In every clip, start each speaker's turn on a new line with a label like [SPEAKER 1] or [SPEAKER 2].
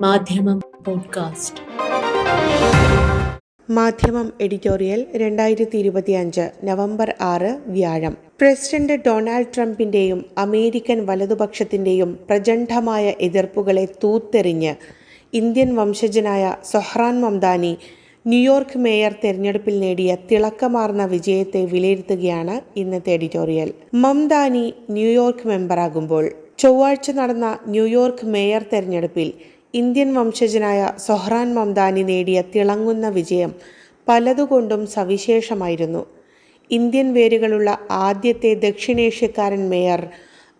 [SPEAKER 1] മാധ്യമം പോഡ്കാസ്റ്റ്.
[SPEAKER 2] മാധ്യമം എഡിറ്റോറിയൽ രണ്ടായിരത്തി ഇരുപത്തിയഞ്ച് നവംബർ ആറ് വ്യാഴം. പ്രസിഡന്റ് ഡൊണാൾഡ് ട്രംപിന്റെയും അമേരിക്കൻ വലതുപക്ഷത്തിന്റെയും പ്രചണ്ഡമായ എതിർപ്പുകളെ തൂത്തെറിഞ്ഞ് ഇന്ത്യൻ വംശജനായ Zohran Mamdani New York mayor തെരഞ്ഞെടുപ്പിൽ നേടിയ തിളക്കമാർന്ന വിജയത്തെ വിലയിരുത്തുകയാണ് ഇന്നത്തെ എഡിറ്റോറിയൽ. മംദാനി ന്യൂയോർക്ക് മെമ്പറാകുമ്പോൾ ചൊവ്വാഴ്ച നടന്ന ന്യൂയോർക്ക് മേയർ തെരഞ്ഞെടുപ്പിൽ ഇന്ത്യൻ വംശജനായ സൊഹ്റാൻ മംദാനി നേടിയ തിളങ്ങുന്ന വിജയം പലതുകൊണ്ടും സവിശേഷമായിരുന്നു. ഇന്ത്യൻ വേരുകളുള്ള ആദ്യത്തെ ദക്ഷിണേഷ്യക്കാരൻ മേയർ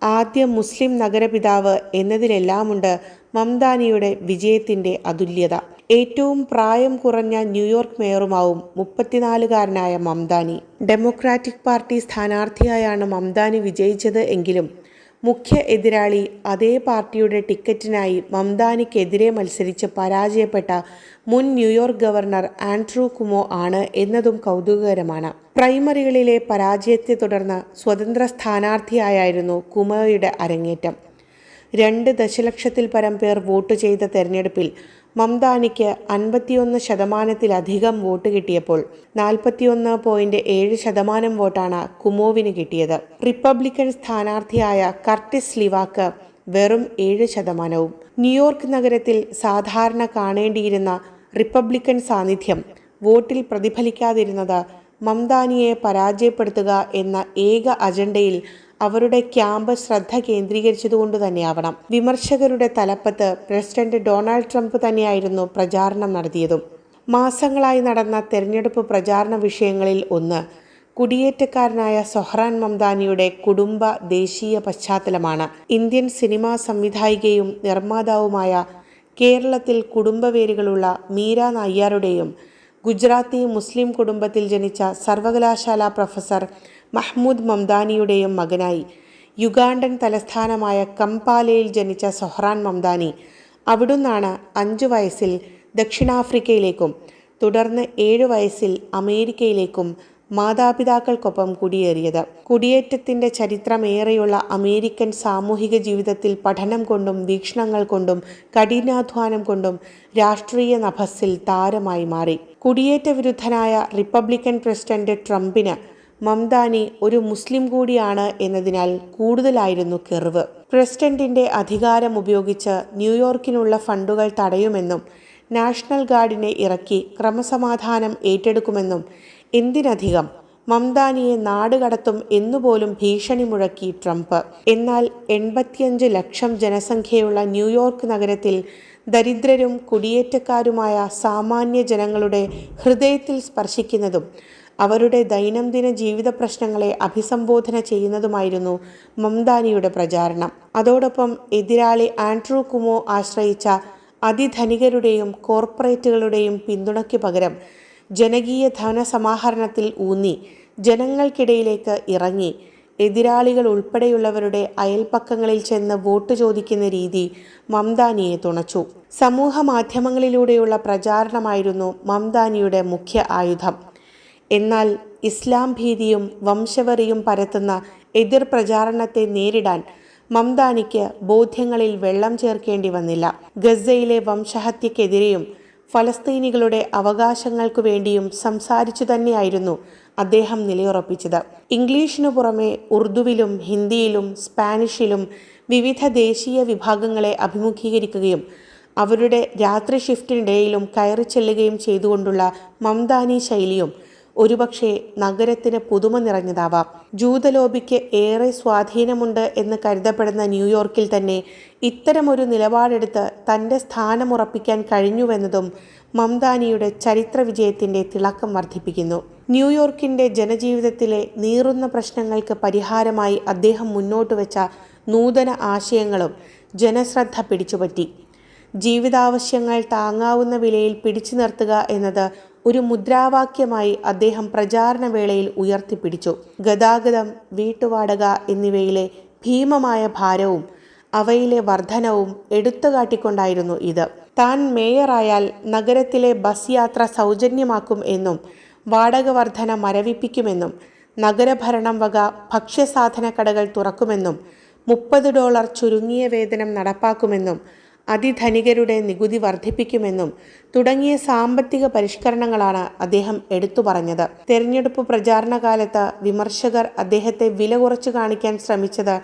[SPEAKER 2] ആദ്യ മുസ്ലിം നഗരപിതാവ് എന്നതിലെല്ലാമുണ്ട് മംദാനിയുടെ വിജയത്തിന്റെ അതുല്യത. ഏറ്റവും പ്രായം കുറഞ്ഞ ന്യൂയോർക്ക് മേയറുമാവും മുപ്പത്തിനാലുകാരനായ മംദാനി. ഡെമോക്രാറ്റിക് പാർട്ടി സ്ഥാനാർത്ഥിയായാണ് മംദാനി വിജയിച്ചത് എങ്കിലും മുഖ്യ എതിരാളി അതേ പാർട്ടിയുടെ ടിക്കറ്റിനായി മംദാനിക്കെതിരെ മത്സരിച്ച് പരാജയപ്പെട്ട മുൻ ന്യൂയോർക്ക് ഗവർണർ ആൻഡ്രൂ കുമോ ആണ് എന്നതും കൗതുകകരമാണ്. പ്രൈമറികളിലെ പരാജയത്തെ തുടർന്ന് സ്വതന്ത്ര സ്ഥാനാർത്ഥിയായിരുന്നു കുമോയുടെ അരങ്ങേറ്റം. രണ്ട് ദശലക്ഷത്തിൽ പരം പേർ വോട്ട് ചെയ്ത തെരഞ്ഞെടുപ്പിൽ മംദാനിക്ക് അൻപത്തിയൊന്ന് ശതമാനത്തിലധികം വോട്ട് കിട്ടിയപ്പോൾ നാൽപ്പത്തിയൊന്ന് പോയിന്റ് ഏഴ് ശതമാനം വോട്ടാണ് കുമോവിന് കിട്ടിയത്. റിപ്പബ്ലിക്കൻ സ്ഥാനാർത്ഥിയായ കർട്ടിസ് ലിവാക്ക് വെറും ഏഴ് ശതമാനവും. ന്യൂയോർക്ക് നഗരത്തിൽ സാധാരണ കാണേണ്ടിയിരുന്ന റിപ്പബ്ലിക്കൻ സാന്നിധ്യം വോട്ടിൽ പ്രതിഫലിക്കാതിരുന്നത് മംദാനിയെ പരാജയപ്പെടുത്തുക എന്ന ഏക അജണ്ടയിൽ അവരുടെ ക്യാമ്പ് ശ്രദ്ധ കേന്ദ്രീകരിച്ചതുകൊണ്ട് തന്നെയാവണം. വിമർശകരുടെ തലപ്പത്ത് പ്രസിഡന്റ് ഡൊണാൾഡ് ട്രംപ് തന്നെയായിരുന്നു പ്രചാരണം നടത്തിയതും. മാസങ്ങളായി നടന്ന തെരഞ്ഞെടുപ്പ് പ്രചാരണ വിഷയങ്ങളിൽ ഒന്ന് കുടിയേറ്റക്കാരനായ സൊഹ്റാൻ മംദാനിയുടെ കുടുംബ ദേശീയ പശ്ചാത്തലമാണ്. ഇന്ത്യൻ സിനിമാ സംവിധായികയും നിർമ്മാതാവുമായ കേരളത്തിൽ കുടുംബവേരുകളുള്ള മീര നായ്യാരുടെയും ഗുജറാത്തി മുസ്ലിം കുടുംബത്തിൽ ജനിച്ച സർവകലാശാല പ്രൊഫസർ മഹ്മൂദ് മംദാനിയുടെയും മകനായി. യുഗാണ്ടൻ തലസ്ഥാനമായ കംപാലയിൽ ജനിച്ച സൊഹ്റാൻ മംദാനി അവിടുന്നാണ് അഞ്ചു വയസ്സിൽ ദക്ഷിണാഫ്രിക്കയിലേക്കും തുടർന്ന് ഏഴു വയസ്സിൽ അമേരിക്കയിലേക്കും മാതാപിതാക്കൾക്കൊപ്പം കുടിയേറിയത്. കുടിയേറ്റത്തിന്റെ ചരിത്രമേറെയുള്ള അമേരിക്കൻ സാമൂഹിക ജീവിതത്തിൽ പഠനം കൊണ്ടും വീക്ഷണങ്ങൾ കൊണ്ടും കഠിനാധ്വാനം കൊണ്ടും രാഷ്ട്രീയ നഭസ്സിൽ താരമായി മാറി. കുടിയേറ്റ വിരുദ്ധനായ റിപ്പബ്ലിക്കൻ പ്രസിഡന്റ് ട്രംപിന് മംദാനി ഒരു മുസ്ലിം കൂടിയാണ് എന്നതിനാൽ കൂടുതലായിരുന്നു കെറിവ്. പ്രസിഡന്റിന്റെ അധികാരം ഉപയോഗിച്ച് ന്യൂയോർക്കിനുള്ള ഫണ്ടുകൾ തടയുമെന്നും നാഷണൽ ഗാർഡിനെ ഇറക്കി ക്രമസമാധാനം ഏറ്റെടുക്കുമെന്നും എന്തിനധികം മംദാനിയെ നാടുകടത്തും എന്നുപോലും ഭീഷണി മുഴക്കി ട്രംപ്. എന്നാൽ എൺപത്തിയഞ്ച് ലക്ഷം ജനസംഖ്യയുള്ള ന്യൂയോർക്ക് നഗരത്തിൽ ദരിദ്രരും കുടിയേറ്റക്കാരുമായ സാമാന്യ ജനങ്ങളുടെ ഹൃദയത്തിൽ സ്പർശിക്കുന്നതും അവരുടെ ദൈനംദിന ജീവിത പ്രശ്നങ്ങളെ അഭിസംബോധന ചെയ്യുന്നതുമായിരുന്നു മംദാനിയുടെ പ്രചാരണം. അതോടൊപ്പം എതിരാളി ആൻഡ്രൂ കുമോ ആശ്രയിച്ച അതിധനികരുടെയും കോർപ്പറേറ്റുകളുടെയും പിന്തുണയ്ക്ക് പകരം ജനകീയ ധനസമാഹരണത്തിൽ ഊന്നി ജനങ്ങൾക്കിടയിലേക്ക് ഇറങ്ങി. എതിരാളികൾ ഉൾപ്പെടെയുള്ളവരുടെ അയൽപ്പക്കങ്ങളിൽ ചെന്ന് വോട്ട് ചോദിക്കുന്ന രീതി മംദാനിയെ തുണച്ചു. സമൂഹ മാധ്യമങ്ങളിലൂടെയുള്ള പ്രചാരണമായിരുന്നു മംദാനിയുടെ മുഖ്യ ആയുധം. എന്നാൽ ഇസ്ലാം ഭീതിയും വംശവറിയും പരത്തുന്ന എതിർ പ്രചാരണത്തെ നേരിടാൻ മംദാനിക്ക് ബോധ്യങ്ങളിൽ വെള്ളം ചേർക്കേണ്ടി വന്നില്ല. ഗസയിലെ വംശഹത്യക്കെതിരെയും ഫലസ്തീനികളുടെ അവകാശങ്ങൾക്കു വേണ്ടിയും സംസാരിച്ചു തന്നെയായിരുന്നു അദ്ദേഹം നിലയുറപ്പിച്ചത്. ഇംഗ്ലീഷിനു പുറമെ ഉറുദുവിലും ഹിന്ദിയിലും സ്പാനിഷിലും വിവിധ ദേശീയ വിഭാഗങ്ങളെ അഭിമുഖീകരിക്കുകയും അവരുടെ രാത്രി ഷിഫ്റ്റിനിടയിലും കയറി ചെല്ലുകയും ചെയ്തുകൊണ്ടുള്ള മംദാനി ശൈലിയും ഒരുപക്ഷെ നഗരത്തിന് പുതുമ നിറഞ്ഞതാവാം. ജൂതലോബിക്ക് ഏറെ സ്വാധീനമുണ്ട് എന്ന് കരുതപ്പെടുന്ന ന്യൂയോർക്കിൽ തന്നെ ഇത്തരമൊരു നിലപാടെടുത്ത് തന്റെ സ്ഥാനമുറപ്പിക്കാൻ കഴിഞ്ഞുവെന്നതും മംദാനിയുടെ ചരിത്ര വിജയത്തിന്റെ തിളക്കം വർദ്ധിപ്പിക്കുന്നു. ന്യൂയോർക്കിന്റെ ജനജീവിതത്തിലെ നീറുന്ന പ്രശ്നങ്ങൾക്ക് പരിഹാരമായി അദ്ദേഹം മുന്നോട്ട് വെച്ച നൂതന ആശയങ്ങളും ജനശ്രദ്ധ പിടിച്ചുപറ്റി. ജീവിതാവശ്യങ്ങൾ താങ്ങാവുന്ന വിലയിൽ പിടിച്ചു നിർത്തുക എന്നത് ഒരു മുദ്രാവാക്യമായി അദ്ദേഹം പ്രചാരണ വേളയിൽ ഉയർത്തിപ്പിടിച്ചു. ഗതാഗതം വീട്ടുവാടക എന്നിവയിലെ ഭീമമായ ഭാരവും അവയിലെ വർധനവും എടുത്തുകാട്ടിക്കൊണ്ടായിരുന്നു ഇത്. താൻ മേയറായാൽ നഗരത്തിലെ ബസ് യാത്ര സൗജന്യമാക്കും എന്നും വാടക വർധന മരവിപ്പിക്കുമെന്നും നഗരഭരണം വക ഭക്ഷ്യസാധന കടകൾ തുറക്കുമെന്നും മുപ്പത് ഡോളർ ചുരുങ്ങിയ വേതനം നടപ്പാക്കുമെന്നും അതിധനികരുടെ നികുതി വർദ്ധിപ്പിക്കുമെന്നും തുടങ്ങിയ സാമ്പത്തിക പരിഷ്കരണങ്ങളാണ് അദ്ദേഹം എടുത്തു പറഞ്ഞത്. തെരഞ്ഞെടുപ്പ് പ്രചാരണ കാലത്ത് വിമർശകർ അദ്ദേഹത്തെ വില കുറച്ചു കാണിക്കാൻ ശ്രമിച്ചത്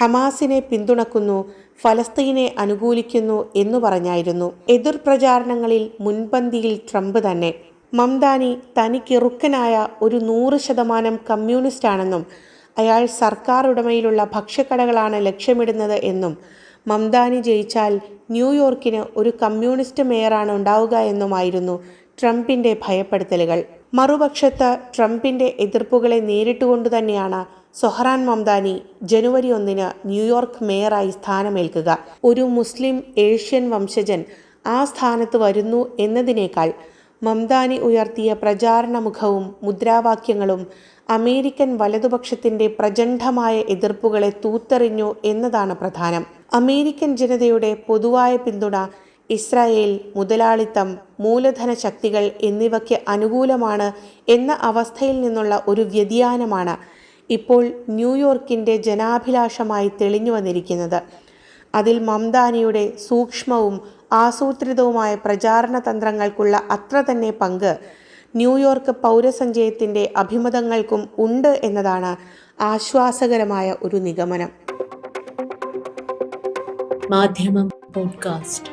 [SPEAKER 2] ഹമാസിനെ പിന്തുണക്കുന്നു ഫലസ്തീനെ അനുകൂലിക്കുന്നു എന്നു പറഞ്ഞായിരുന്നു. എതിർ പ്രചാരണങ്ങളിൽ മുൻപന്തിയിൽ ട്രംപ് തന്നെ. മംദാനി തനിക്കിറുക്കനായ ഒരു നൂറ് ശതമാനം കമ്മ്യൂണിസ്റ്റാണെന്നും അയാൾ സർക്കാർ ഉടമയിലുള്ള ഭക്ഷ്യക്കടകളാണ് ലക്ഷ്യമിടുന്നത് എന്നും മംദാനി ജയിച്ചാൽ ന്യൂയോർക്കിന് ഒരു കമ്മ്യൂണിസ്റ്റ് മേയറാണ് ഉണ്ടാവുക എന്നുമായിരുന്നു ട്രംപിന്റെ ഭയപ്പെടുത്തലുകൾ. മറുപക്ഷത്ത് ട്രംപിന്റെ എതിർപ്പുകളെ നേരിട്ടുകൊണ്ട് തന്നെയാണ് സൊഹ്റാൻ മംദാനി ജനുവരി ഒന്നിന് ന്യൂയോർക്ക് മേയറായി സ്ഥാനമേൽക്കുക. ഒരു മുസ്ലിം ഏഷ്യൻ വംശജൻ ആ സ്ഥാനത്ത് വരുന്നു എന്നതിനേക്കാൾ മംദാനി ഉയർത്തിയ പ്രചാരണമുഖവും മുദ്രാവാക്യങ്ങളും അമേരിക്കൻ വലതുപക്ഷത്തിന്റെ പ്രചണ്ഡമായ എതിർപ്പുകളെ തൂത്തെറിഞ്ഞു എന്നതാണ് പ്രധാനം. അമേരിക്കൻ ജനതയുടെ പൊതുവായ പിന്തുണ ഇസ്രായേൽ മുതലാളിത്തം മൂലധന ശക്തികൾ എന്നിവയ്ക്ക് അനുകൂലമാണ് എന്ന അവസ്ഥയിൽ നിന്നുള്ള ഒരു വ്യതിയാനമാണ് ഇപ്പോൾ ന്യൂയോർക്കിന്റെ ജനാഭിലാഷമായി തെളിഞ്ഞു വന്നിരിക്കുന്നത് അതിൽ മംദാനിയുടെ സൂക്ഷ്മവും ആസൂത്രിതവുമായ പ്രചാരണ തന്ത്രങ്ങൾക്കുള്ള അത്ര തന്നെ പങ്ക് ന്യൂയോർക്ക് പൗരസഞ്ചയത്തിന്റെ അഭിമതങ്ങൾക്കും ഉണ്ട് എന്നതാണ് ആശ്വാസകരമായ ഒരു നിഗമനം.
[SPEAKER 1] മാധ്യമം പോഡ്കാസ്റ്റ്.